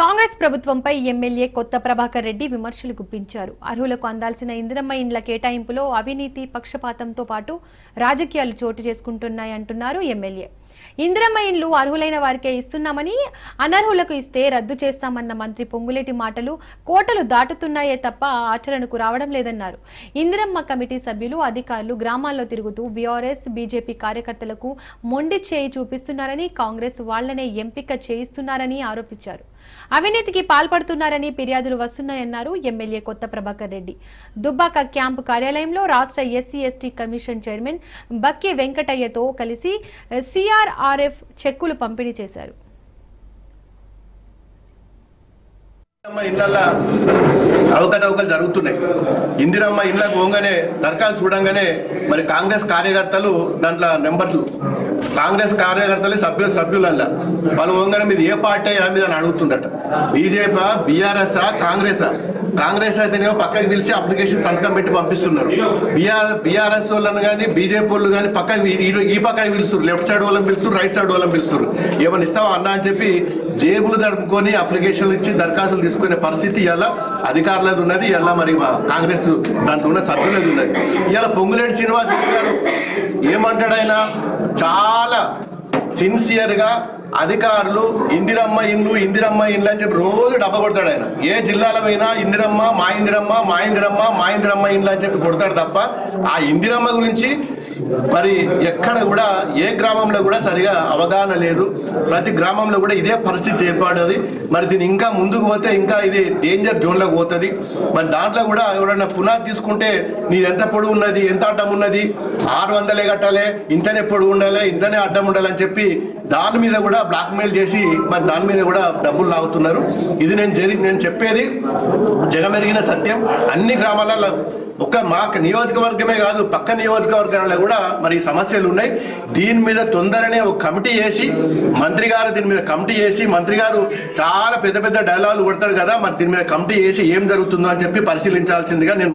కాంగ్రెస్ ప్రభుత్వంపై ఎమ్మెల్యే కొత్త ప్రభాకర్ రెడ్డి విమర్శలు గుప్పించారు. అర్హులకు అందాల్సిన ఇందిరమ్మ ఇండ్ల కేటాయింపులో అవినీతి పక్షపాతంతో పాటు రాజకీయాలు చోటు చేసుకుంటున్నాయంటున్నారు ఎమ్మెల్యే. ఇందిరమ్మ ఇండ్లు అర్హులైన వారికే ఇస్తున్నామని అనర్హులకు ఇస్తే రద్దు చేస్తామన్న మంత్రి పొంగులేటి మాటలు కోటలు దాటుతున్నాయే తప్ప ఆచరణకు రావడం లేదన్నారు. ఇందిరమ్మ కమిటీ సభ్యులు అధికారులు గ్రామాల్లో తిరుగుతూ బీఆర్ఎస్ బీజేపీ కార్యకర్తలకు మొండి చేయి చూపిస్తున్నారని కాంగ్రెస్ వాళ్ళనే ఎంపిక చేయిస్తున్నారని ఆరోపించారు. అవినీతికి పాల్పడుతున్నారని ఫిర్యాదులు వస్తున్నాయన్నారు ఎమ్మెల్యే కొత్త ప్రభాకర్ రెడ్డి. దుబ్బాక క్యాంపు కార్యాలయంలో రాష్ట్ర SC ST commission chairman Bakki వెంకటయ్యతో కలిసి సిఆర్ ఎన్ఆర్ఆర్ఎఫ్ చెక్కులు పంపిణీ చేశారు. ఇందిరమ్మ అవకతవకలు జరుగుతున్నాయి. ఇందిరమ్మ ఇళ్ళకు పోగానే దరఖాస్తు చూడంగానే మరి కాంగ్రెస్ కార్యకర్తలు దాంట్లో నెంబర్లు కాంగ్రెస్ కార్యకర్తలు సభ్యు సభ్యులల్లా. వాళ్ళు పోగానే మీద ఏ పార్టీ ఆ మీద అని అడుగుతుండట బీజేపీ బీఆర్ఎస్ఆ కాంగ్రెస్ కాంగ్రెస్ అయితేనేమో పక్కకి పిలిచి అప్లికేషన్ సంతకం పెట్టి పంపిస్తున్నారు. బీఆర్ బీఆర్ఎస్ వాళ్ళని కానీ బీజేపీ వాళ్ళు కానీ పక్కకి ఈ- పక్కకి పిలుస్తారు లెఫ్ట్ సైడ్ వాళ్ళని పిలుస్తారు రైట్ సైడ్ వాళ్ళని పిలుస్తారు ఏమైనా ఇస్తావా అన్నా అని చెప్పి జేబులు తడుపుకొని అప్లికేషన్లు ఇచ్చి దరఖాస్తులు తీసుకునే పరిస్థితి ఇలా అధికారులది ఉన్నది ఇలా మరి కాంగ్రెస్ దాంట్లో ఉన్న సభ్యులది ఉన్నది. ఇలా పొంగులేటి శ్రీనివాస్ గారు ఏమంటాడు ఆయన చాలా సిన్సియర్గా అధికారులు ఇందిరమ్మ ఇండ్లు ఇందిరమ్మ ఇండ్లు అని చెప్పి రోజు డబ్బ కొడతాడు ఆయన ఏ జిల్లాలో పోయినా ఇందిరమ్మ మా ఇందిరమ్మ మా ఇందిరమ్మ మా ఇందిరమ్మ ఇండ్లు అని చెప్పి కొడతాడు తప్ప ఆ ఇందిరమ్మ గురించి మరి ఎక్కడ కూడా ఏ గ్రామంలో కూడా సరిగా అవగాహన లేదు. ప్రతి గ్రామంలో కూడా ఇదే పరిస్థితి ఏర్పడది మరి దీని ఇంకా ముందుకు పోతే ఇంకా ఇది డేంజర్ జోన్లోకి పోతుంది. మరి దాంట్లో కూడా ఎవరైనా పునాది తీసుకుంటే నీది ఎంత పొడుగు ఉన్నది ఎంత అడ్డం ఉన్నది? ఆరు వందలే కట్టాలి ఇంతనే పొడుగు ఉండాలి ఇంతనే అడ్డం ఉండాలి అని చెప్పి దాని మీద కూడా బ్లాక్మెయిల్ చేసి మరి దాని మీద కూడా డబ్బులు లాగుతున్నారు. ఇది నేను జరిగి నేను చెప్పేది జగమెరిగిన సత్యం. అన్ని గ్రామాలలో ఒక్క మా నియోజకవర్గమే కాదు పక్క నియోజకవర్గాల్లో కూడా మరి సమస్యలు ఉన్నాయి. దీని మీద తొందరనే ఒక కమిటీ వేసి మంత్రి గారు దీని మీద కమిటీ వేసి మంత్రి గారు చాలా పెద్ద పెద్ద డైలాగులు కొడతారు కదా మరి దీని మీద కమిటీ వేసి ఏం జరుగుతుందో అని చెప్పి పరిశీలించాల్సిందిగా నేను